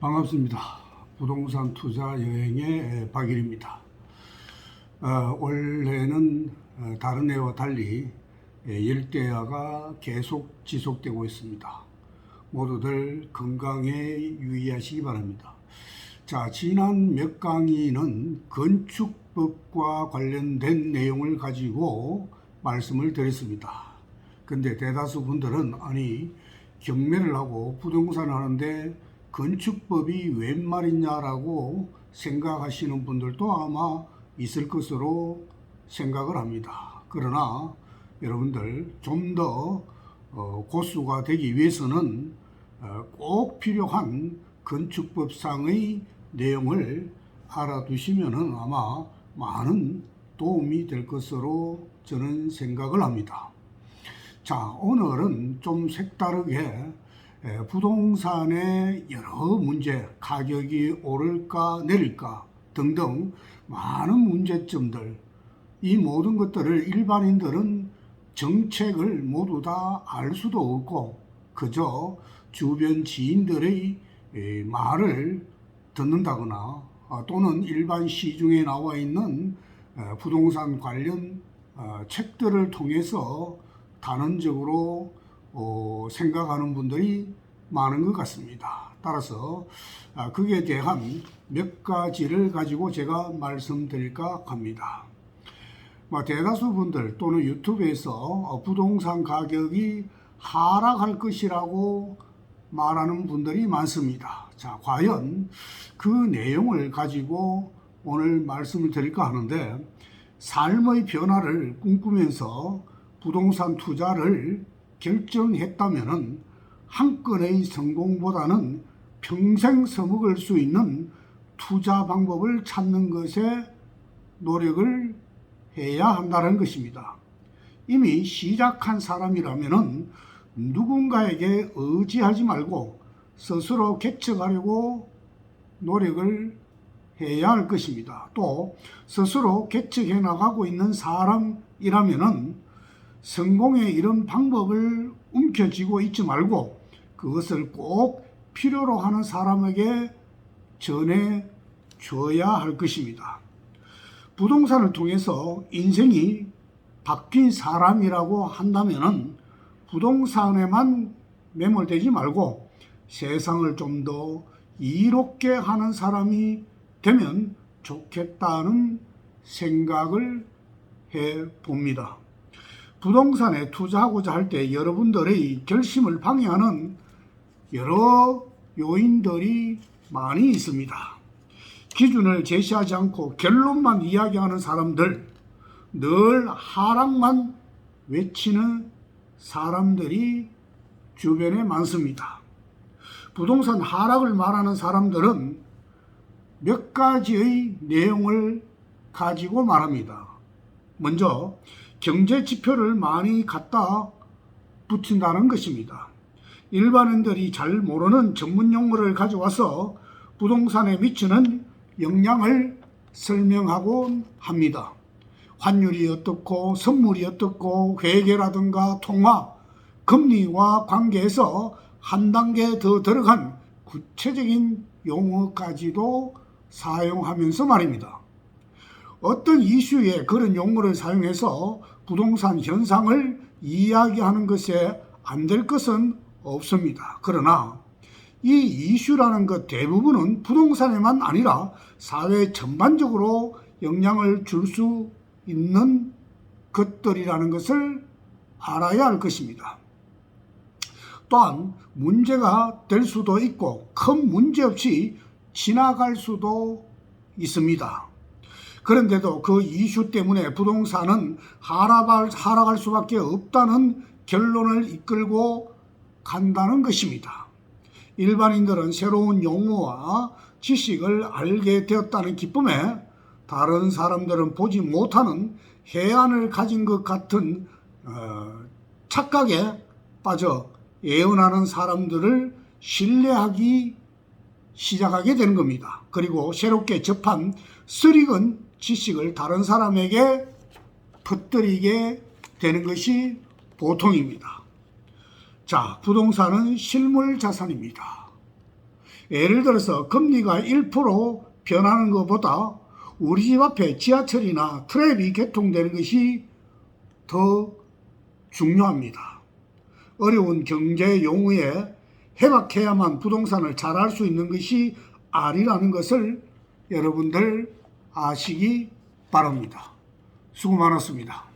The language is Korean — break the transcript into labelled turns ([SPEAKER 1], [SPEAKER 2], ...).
[SPEAKER 1] 반갑습니다. 부동산 투자 여행의 박일입니다. 어, 올해는 어, 다른 해와 달리 예, 열대야가 계속 지속되고 있습니다. 모두들 건강에 유의하시기 바랍니다. 자, 지난 몇 강의는 건축법과 관련된 내용을 가지고 말씀을 드렸습니다. 근데 대다수 분들은 아니 경매를 하고 부동산 하는데 건축법이 웬 말이냐라고 생각하시는 분들도 아마 있을 것으로 생각을 합니다. 그러나 여러분들 좀더 어, 고수가 되기 위해서는 어, 꼭 필요한 건축법상의 내용을 알아두시면 아마 많은 도움이 될 것으로 저는 생각을 합니다. 자, 오늘은 좀 색다르게 에, 부동산의 여러 문제, 가격이 오를까 내릴까 등등 많은 문제점들, 이 모든 것들을 일반인들은 정책을 모두 다 알 수도 없고 그저 주변 지인들의 에, 말을 듣는다거나 아, 또는 일반 시중에 나와 있는 에, 부동산 관련 어, 책들을 통해서 단언적으로 어, 생각하는 분들이 많은 것 같습니다. 따라서 아, 그에 대한 몇 가지를 가지고 제가 말씀드릴까 합니다. 뭐 대다수 분들 또는 유튜브에서 어, 부동산 가격이 하락할 것이라고 말하는 분들이 많습니다. 자, 과연 그 내용을 가지고 오늘 말씀을 드릴까 하는데 삶의 변화를 꿈꾸면서 부동산 투자를 결정했다면은 한 건의 성공보다는 평생 써먹을 수 있는 투자 방법을 찾는 것에 노력을 해야 한다는 것입니다. 이미 시작한 사람이라면은 누군가에게 의지하지 말고 스스로 개척하려고 노력을 해야 할 것입니다. 또 스스로 개척해 나가고 있는 사람이라면은 성공의 이런 방법을 움켜쥐고 있지 말고 그것을 꼭 필요로 하는 사람에게 전해 줘야 할 것입니다. 부동산을 통해서 인생이 바뀐 사람이라고 한다면은 부동산에만 매몰되지 말고 세상을 좀 더 이롭게 하는 사람이 되면 좋겠다는 생각을 해 봅니다. 부동산에 투자하고자 할 때 여러분들의 결심을 방해하는 여러 요인들이 많이 있습니다. 기준을 제시하지 않고 결론만 이야기하는 사람들, 늘 하락만 외치는 사람들이 주변에 많습니다. 부동산 하락을 말하는 사람들은 몇 가지의 내용을 가지고 말합니다. 먼저 경제 지표를 많이 갖다 붙인다는 것입니다. 일반인들이 잘 모르는 전문 용어를 가져와서 부동산에 미치는 영향을 설명하곤 합니다. 환율이 어떻고 선물이 어떻고 회계라든가 통화, 금리와 관계에서 한 단계 더 들어간 구체적인 용어까지도 사용하면서 말입니다. 어떤 이슈에 그런 용어를 사용해서 부동산 현상을 이야기하는 것에 안 될 것은 없습니다. 그러나 이 이슈라는 것 대부분은 부동산에만 아니라 사회 전반적으로 영향을 줄 수 있는 것들이라는 것을 알아야 할 것입니다. 또한 문제가 될 수도 있고 큰 문제 없이 지나갈 수도 있습니다. 그런데도 그 이슈 때문에 부동산은 하락할, 하락할 수밖에 없다는 결론을 이끌고 간다는 것입니다. 일반인들은 새로운 용어와 지식을 알게 되었다는 기쁨에 다른 사람들은 보지 못하는 해안을 가진 것 같은 어, 착각에 빠져 예언하는 사람들을 신뢰하기 시작하게 되는 겁니다. 그리고 새롭게 접한 쓰리건 지식을 다른 사람에게 퍼뜨리게 되는 것이 보통입니다. 자, 부동산은 실물 자산입니다. 예를 들어서 금리가 1% 변하는 것보다 우리 집 앞에 지하철이나 트램이 개통되는 것이 더 중요합니다. 어려운 경제 용우에 해박해야만 부동산을 잘 할 수 있는 것이 아니라는 것을 여러분들 아시기 바랍니다. 수고 많았습니다.